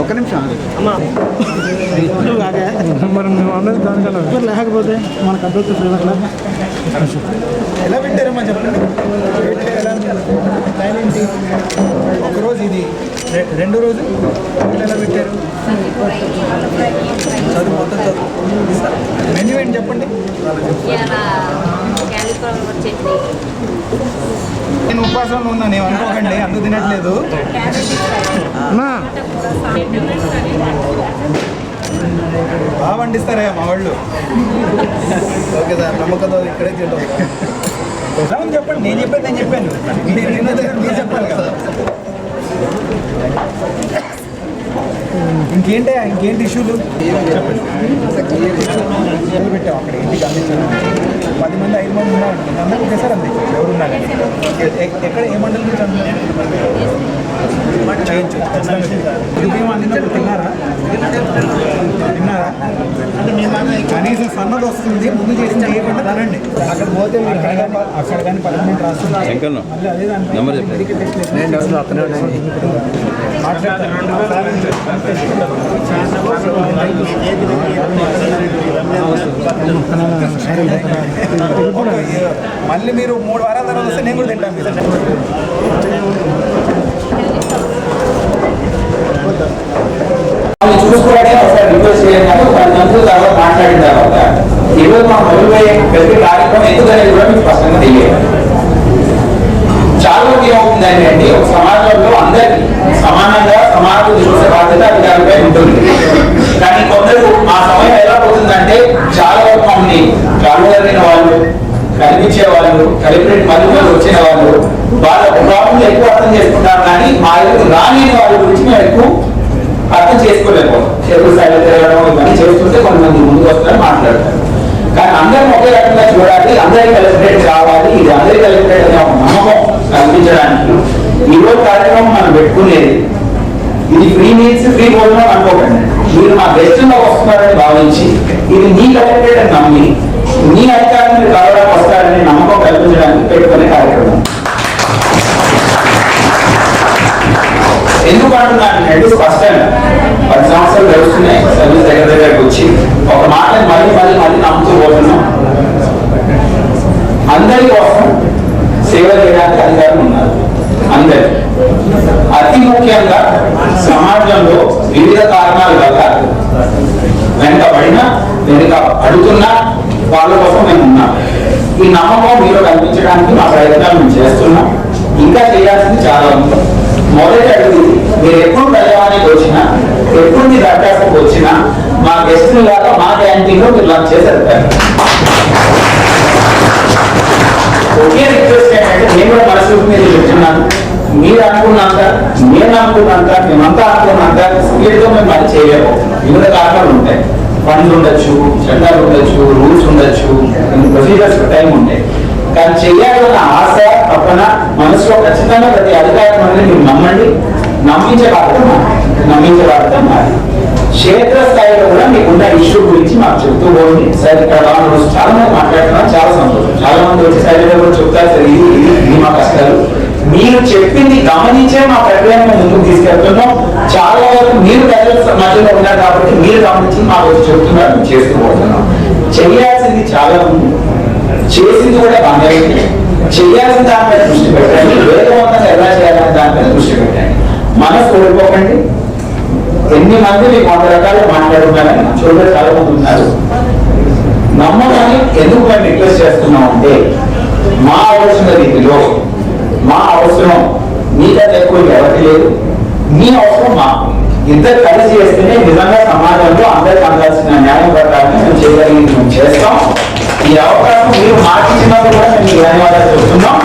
ఒక్క నిమిషం మరి మేము అందరం దానికన్నా మరి లేకపోతే మనకు అడ్డొచ్చు ఎలా? పెట్టారమ్మా చెప్పండి? టైం ఏంటి? ఒకరోజు ఇది. రెండో రోజు ఎలా పెట్టారు? చదువు మొత్తం చదువు. మెన్యూ ఏంటి చెప్పండి? ఉపవాసంలో ఉన్నాను నేను అనుకోకండి అందుకు తినట్లేదు. బాగా వండిస్తారా మా వాళ్ళు. ఓకే సార్ నమ్మకంతో ఇక్కడే తింటాం. చెప్పండి నేను చెప్పాను నేను చెప్పాను. మీరు తిన్నది మీరు చెప్పాలి కదా. ఇంకేంటి ఇంకేంటి ఇష్యూలు? చెప్పండి. పెట్టాం అక్కడ ఇంటికి అందించాను పది మంది ఐదు మంది ఉన్నారు అందరూ ఒకేసారి అందించారు ఎవరు ఉన్నారు ఎక్కడ ఏ మండలం నుంచి అందించారు చేయొచ్చు. ఉదయం అందినప్పుడు తిన్నారా? తిన్నారా? కనీసం సన్నది వస్తుంది ముందు చేసి తినండి అక్కడ పోతే మీరు అక్కడ కానీ పర్మనెంట్ రాస్తున్నారు టెస్ట్ మళ్ళీ మీరు మూడు వారాల తర్వాత వస్తే నేను కూడా తింటాను మీరు వాళ్ళు చూసుకోవడానికి ఒకసారి రిక్వెస్ట్ చేయండి ఒక పది మంది తర్వాత మాట్లాడిన తర్వాత ఈరోజు ఉండే ప్రతి కార్యక్రమం ఎందుకనేది కూడా మీకు స్పష్టంగా తెలియాలి చాలా మంది ఏమవుతుందండి అంటే ఒక సమాజంలో అందరికీ సమానంగా సమాజం చూసే బాధ్యత అధికారులపై ఉంటుంది. కానీ కొందరు ఆ సమయం ఎలా పోతుందంటే చాలా వరకు మమ్మల్ని కాలువరిన వాళ్ళు కనిపించే వాళ్ళు కలిపి మధ్య వచ్చిన వాళ్ళు వాళ్ళ ప్రాబ్లం ఎక్కువ అర్థం చేసుకుంటారు కానీ మా దగ్గర రాని వాళ్ళ గురించి మేము చూడాలి అందరి కలెక్టరేట్ రావాలి ఇది అందరి కలెక్టరేట్ అనే ఒక నమ్మకం కల్పించడానికి ఈరోజు కార్యక్రమం మనం పెట్టుకునేది ఇది ఫ్రీ మీల్స్ ఫ్రీ భోజనం అనుకోకండి. మీరు మా గెస్ట్ వస్తున్నారని భావించి ఇది మీ కలెక్టరేట్ అని నమ్మి మీ అధికారం మీరు కలవడానికి వస్తారని నమ్మకం కల్పించడానికి పెట్టుకునే కార్యక్రమం. ఎందుకు అంటున్నాను అంటే స్పష్టంగా పది సంవత్సరాలు గడుస్తున్నాయి. సర్వీస్ దగ్గర దగ్గరకు వచ్చి ఒక మాట మళ్ళీ మళ్ళీ మళ్ళీ నమ్ముతూ పోతున్నాం. అందరి కోసం సేవ చేయడానికి అధికారులు ఉన్నారు. అందరి. అతి ముఖ్యంగా సమాజంలో వివిధ కారణాల వల్ల వెంటబడిన వెనుక అడుగుతున్నా వాళ్ళ కోసం మేము ఉన్నాం. ఈ నమ్మకం మీరు కల్పించడానికి మా ప్రయత్నాలు మేము చేస్తున్నాం. ఇంకా చేయాల్సింది చాలా ఉంది. మొదటి అడుగు మీరు ఎప్పుడు ప్రజావానికి వచ్చినా ఎప్పుడు మీ దరఖాస్తుకు వచ్చినా మా గెస్టులు లాగా మా క్యాంటీన్లో మీరు లంచ్ చేసి ఒకే రిక్వెస్ట్ ఏంటంటే నేను కూడా మనసు మీద చెప్తున్నాను. మీరు అనుకున్నంత నేను అనుకున్నంత మేమంతా అనుకున్నంత స్పీడ్తో మేము పని చేయలేము. వివిధ కారణాలు ఉంటాయి. ఫండ్స్ ఉండొచ్చు చట్టాలు ఉండొచ్చు రూల్స్ ఉండొచ్చు ప్రొసీజర్స్ టైం ఉంటాయి. కానీ చేయాలన్న ఆశ తప్పన మనసులో ఖచ్చితంగా ప్రతి అధికారం అనేది మీరు నమ్మండి. నమ్మించే బాధ్యత మాది. నమ్మించే బాధ్యత మాది. క్షేత్ర స్థాయిలో కూడా మీకున్న ఇష్యూ గురించి మాకు చెప్తూ పోయింది సార్ ఇక్కడ చాలా మంది మాట్లాడుతున్నాం చాలా మా ప్రక్రియను ముందుకు తీసుకెళ్తున్నాం. చాలా వరకు మీరు ప్రజల మధ్యలో ఉన్నారు కాబట్టి మీరు గమనించి మా వచ్చి చెప్తున్నారు మేము చేస్తూ పోతున్నాం. చేయాల్సింది చాలా ఉంది. చేసింది కూడా బాగా చేయాల్సిన దానిపై దృష్టి పెట్టండి. వేగవంతంగా ఎలా చేయాలనే దానిపై దృష్టి పెట్టండి. మనసు కోల్పోకండి ఎన్ని మంది మీకు వంద రకాలు మాట్లాడుతున్నారని చూడడం చాలా మంది ఉన్నారు. నమ్మకాన్ని ఎందుకు మేము రిక్వెస్ట్ చేస్తున్నాం అంటే మా అవసరం రీతిలో మా అవసరం మీకంటే ఎక్కువ ఎవరికి లేదు. మీ అవసరం మాకు. ఇద్దరు కలిసి చేస్తేనే నిజంగా సమాజంలో అందరికి అందాల్సిన న్యాయం ప్రకారం మేము చేయగలిగింది మేము చేస్తాం. ఈ అవకాశం మీరు మాకు ఇచ్చినప్పుడు కూడా మేము ధన్యవాదాలు చెప్తున్నాం.